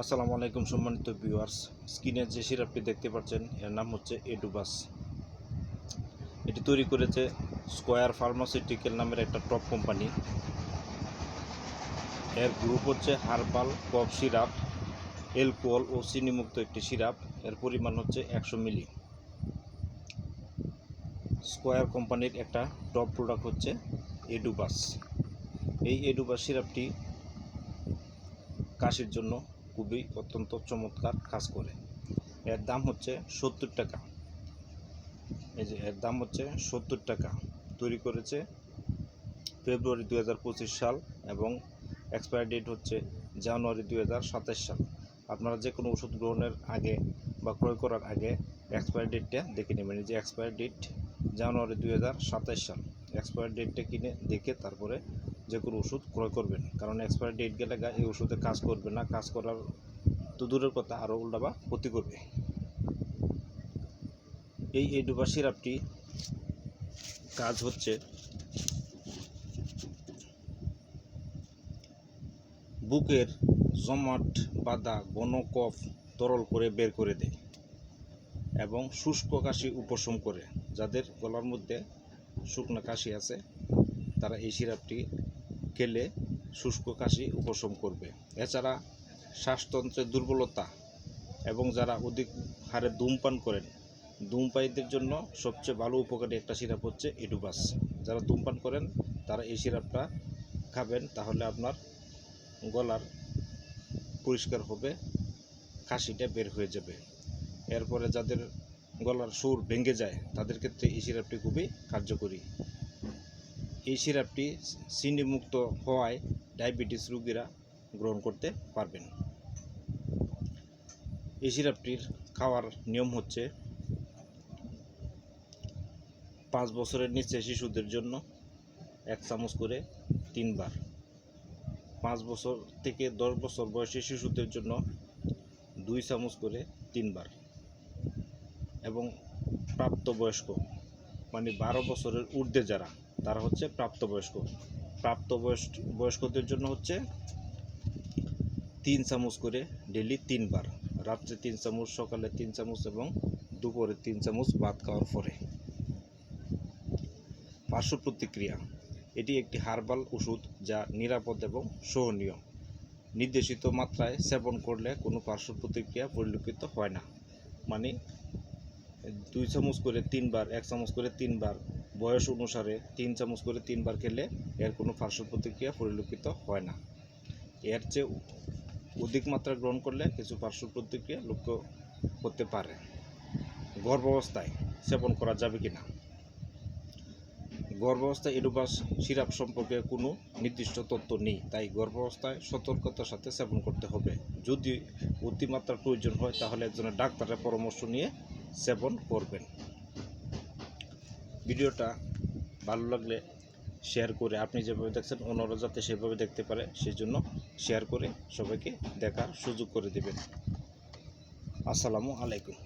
আসসালামু আলাইকুম সম্মানিত ভিউয়ার্স। স্ক্রিনে যে সিরাপটি দেখতে পাচ্ছেন, এর নাম হচ্ছে এডুবাস। এটি তৈরি করেছে স্কোয়ার ফার্মাসিউটিক্যাল নামের একটা টপ কোম্পানি। এর গ্রুপ হচ্ছে হার্বাল কফ সিরাপ, এলকোহল ও চিনিমুক্ত একটি সিরাপ। এর পরিমাণ হচ্ছে একশো মিলি। স্কোয়ার কোম্পানির একটা টপ প্রোডাক্ট হচ্ছে এডুবাস। এই এডুবাস সিরাপটি কাশির জন্য খুবই অত্যন্ত চমৎকার কাজ করে। এর দাম হচ্ছে সত্তর টাকা। এই যে এর দাম হচ্ছে সত্তর টাকা। তৈরি করেছে ফেব্রুয়ারি দু হাজার পঁচিশ সাল এবং এক্সপায়ার ডেট হচ্ছে জানুয়ারি দু সাল। আপনারা যে কোনো ওষুধ গ্রহণের আগে বা ক্রয় করার আগে এক্সপায়ার ডেটটা দেখে নেবেন। এই যে এক্সপায়ার ডেট জানুয়ারি দু হাজার সাতাশ সাল। এক্সপায়ার ডেটটা কিনে দেখে তারপরে যে কোনো ওষুধ ক্রয় করবেন। কারণ এক্সপায়ার ডেট গেলে এই ওষুধে কাজ করবে না, কাজ করার তো দূরের কথা, আরও উল্টা বা ক্ষতি করবে। এই এডুবা সিরাপটি কাজ হচ্ছে বুকের জমাট, বাঁধা ঘন কফ তরল করে বের করে দেয় এবং শুষ্ক কাশি উপশম করে, যাদের গলার মধ্যে শুকনো কাশি আছে, তারা এই সিরাপটি খেলে শুষ্ক কাশি উপশম করবে। এছাড়া শ্বাসতন্ত্রের দুর্বলতা এবং যারা অধিক হারে ধূমপান করেন, ধূমপায়ীদের জন্য সবচেয়ে ভালো উপকারী একটা সিরাপ হচ্ছে এডুবাস। যারা ধূমপান করেন, তারা এই সিরাপটা খাবেন, তাহলে আপনার গলার পরিষ্কার হবে, কাশিটা বের হয়ে যাবে। এরপরে যাদের গলার সুর ভেঙে যায়, তাদের ক্ষেত্রে এই সিরাপটি খুবই কার্যকরী। এই সিরাপটি চিনিমুক্ত হওয়ায় ডায়াবেটিস রোগীরা গ্রহণ করতে পারবেন। এই সিরাপটির খাওয়ার নিয়ম হচ্ছে পাঁচ বছরের নিচে শিশুদের জন্য এক চামচ করে তিনবার। পাঁচ বছর থেকে দশ বছর বয়সী শিশুদের জন্য দুই চামচ করে তিনবার। এবং প্রাপ্তবয়স্ক মানে বারো বছরের ঊর্ধ্বে যারা, তারা হচ্ছে প্রাপ্তবয়স্ক। প্রাপ্তবয়স্ক, বয়স্কদের জন্য হচ্ছে তিন চামচ করে ডেলি তিনবার, রাত্রে তিন চামচ, সকালে তিন চামচ এবং দুপুরে তিন চামচ ভাত খাওয়ার পরে। পার্শ্ব প্রতিক্রিয়া, এটি একটি হার্বাল ওষুধ যা নিরাপদ এবং সহনীয়। নির্দেশিত মাত্রায় সেবন করলে কোনো পার্শ্ব প্রতিক্রিয়া পরিলক্ষিত হয় না মানে দুই চামচ করে তিনবার, এক চামচ করে তিনবার বয়স অনুসারে তিন চামচ করে তিনবার খেলে এর কোনো পার্শ্ব প্রতিক্রিয়া পরিলক্ষিত হয় না। এর চেয়ে অধিক মাত্রা গ্রহণ করলে কিছু পার্শ্ব প্রতিক্রিয়া লক্ষ্য করতে পারে। গর্ভাবস্থায় সেবন করা যাবে কি না গর্ভাবস্থায় এডুবাস সিরাপ সম্পর্কে কোনো নির্দিষ্ট তথ্য নেই, তাই গর্ভাবস্থায় সতর্কতার সাথে সেবন করতে হবে। যদি অতিমাত্রার প্রয়োজন হয়, তাহলে একজনের ডাক্তারের পরামর্শ নিয়ে সেবন করবেন। ভিডিওটা ভালো লাগলে শেয়ার করে, আপনি যেভাবে দেখছেন অন্যরা যাতে সেভাবে দেখতে পারে সেই জন্য শেয়ার করে সবাইকে দেখার সুযোগ করে দেবেন। আসসালামু আলাইকুম।